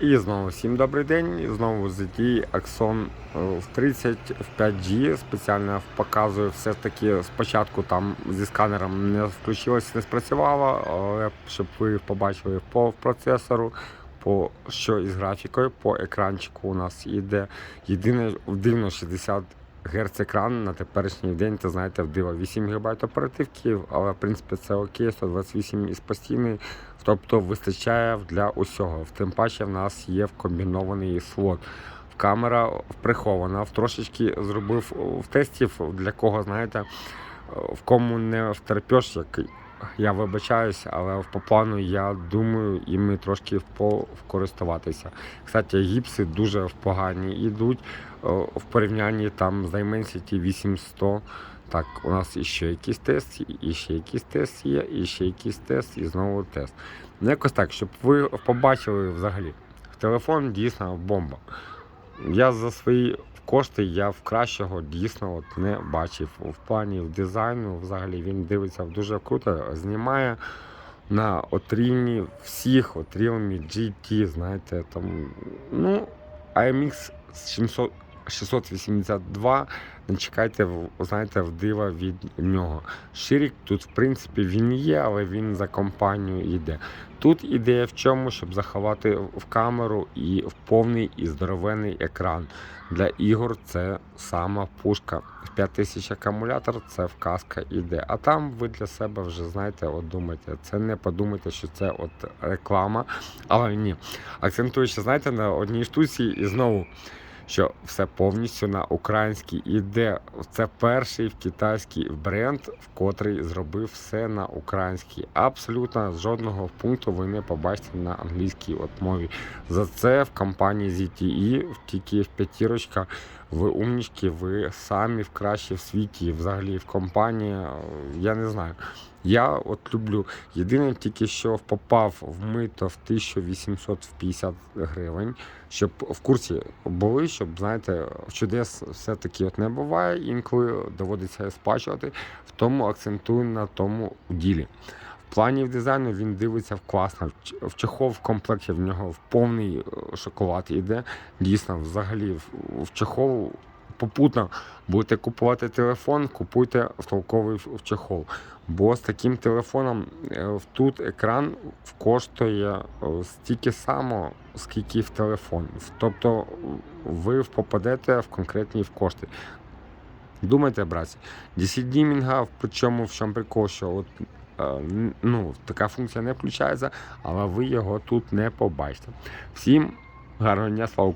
І знову всім добрий день. І знову ZTE Axon е, в 30 в 5G. Спеціально показую все ж таки спочатку там зі сканером не включилось, не спрацювало, але щоб ви побачили по процесору, по що із графікою, по екранчику у нас йде. Єдине дивно 60 Герц екран на теперішній день, це знаєте, в диво 8 ГБ оперативки, але в принципі це окей, 128 із постійний. Тобто вистачає для усього. В Тим паче в нас є комбінований слот. Камера прихована, трошечки зробив в тестів, для кого, знаєте, в кому не втерпеш, як я вибачаюся, але по плану я думаю, іми трошки користуватися. Кстати, гіпси дуже в погані йдуть в порівнянні там з Dimensity 800. Так, у нас іще якийсь тест, і ще якийсь тест є, і ще якийсь тест, і знову тест. Ну, якось так, щоб ви побачили взагалі. Телефон дійсно бомба. Я за свої кошти я в кращого дійсно от не бачив. В плані в дизайну взагалі він дивиться дуже круто, знімає на от рівні всіх, от Realme GT, знаєте, там, ну, IMX 700 682, не чекайте, знаєте, в дива від нього. Ширік тут, в принципі, він є, але він за компанію йде. Тут ідея в чому, щоб заховати в камеру і в повний і здоровенний екран. Для ігор це сама пушка. 5000 акумулятор, це вказка іде. А там ви для себе вже знаєте, от думаєте, це не подумайте, що це от реклама. Але ні. Акцентуючи, знаєте, на одній штуці і знову що все повністю на українській іде. Це перший китайський бренд, в котрий зробив все на українській. Абсолютно жодного пункту ви не побачите на англійській от мові. За це в компанії ZTE, тільки в п'ятірочка. Ви умнічки, ви самі в кращі в світі, взагалі в компанії. е, Я не знаю. Я от люблю. Єдине тільки що попав в мито в 1850 гривень, щоб в курсі були, щоб знаєте, чудес все-таки от не буває, інколи доводиться сплачувати. В тому акцентую на тому ділі. В плані дизайну він дивиться класно. В чехол в комплекті в нього в повний е, шоколад іде. Дійсно, взагалі в- чехол попутно будете купувати телефон, купуйте толковий в чехол. Бо з таким телефоном е, тут екран коштує е, стільки само, скільки в телефон. Тобто ви попадете в конкретні в кошти. Думайте, братці, DC Dimming, причому в чому прикол, що от, ну, така функція не включається, але ви його тут не побачите. Всім гарного дня, слава Україні!